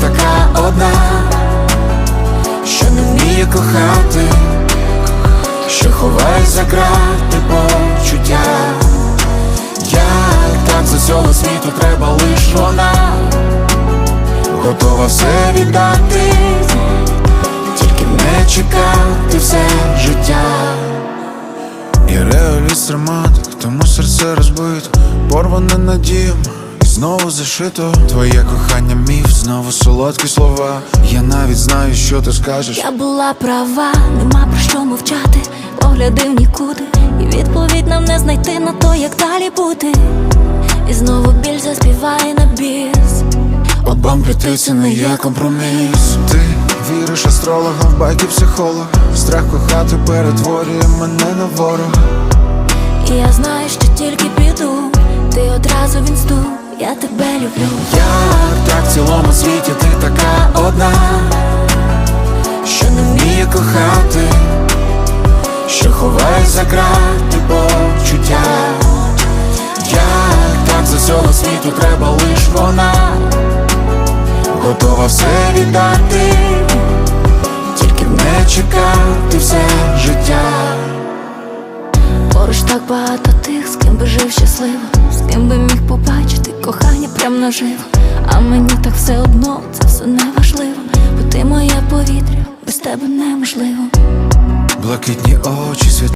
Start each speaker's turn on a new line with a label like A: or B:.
A: така одна, що не вміє кохати, що ховає за грати почуття. Як так з усього світу треба лиш вона, готова все віддати, тільки не чекати все життя.
B: Я реаліст романтик, тому серце розбито, порване надіям і знову зашито. Твоє кохання міф, знову солодкі слова. Я навіть знаю, що ти скажеш.
C: Я була права, нема про що мовчати, погляди в нікуди, і відповідь нам не знайти на то, як далі бути. І знову біль заспіває на біс.
A: Обом прийти це не є компроміс.
B: Ти віриш астрологам, байки психолога. Страх кохати перетворює мене на ворога.
C: І я знаю, що тільки піду, люблю.
A: Як так в цілому світі ти така одна, що не вміє кохати, що ховає за грати почуття. Як так з усього світу треба лиш вона, готова все віддати, тільки не чекати все життя.
C: Поруч так багато тих, з ким би жив щасливо, з ким би міг побачити кохання прям наживо. А мені так все одно, це все не важливо, бо ти моє повітря, без тебе неможливо.
B: Блакитні очі, світ